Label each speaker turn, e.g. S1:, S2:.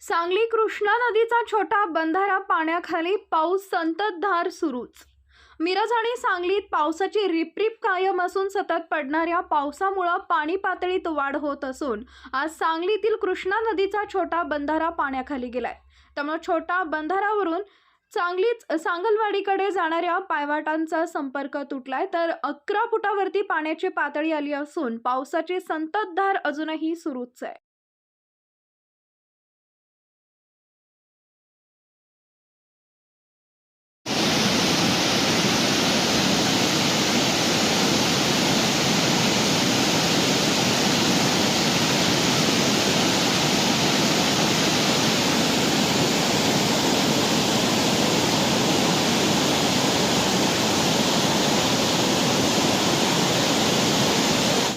S1: सांगली कृष्णा नदीचा छोटा बंधारा पाण्याखाली पाऊस संततधार सुरूच. मिरज आणि सांगलीत पावसाची रिपरिप कायम असून सतत पडणाऱ्या पावसामुळं पाणी पातळीत वाढ होत असून आज सांगलीतील कृष्णा नदीचा छोटा बंधारा पाण्याखाली गेलाय. त्यामुळे छोटा बंधारावरून चांगलीच सांगलवाडीकडे जाणाऱ्या पायवाटांचा संपर्क तुटलाय. तर अकरा फुटावरती पाण्याची पातळी आली असून पावसाची संततधार अजूनही सुरूच आहे.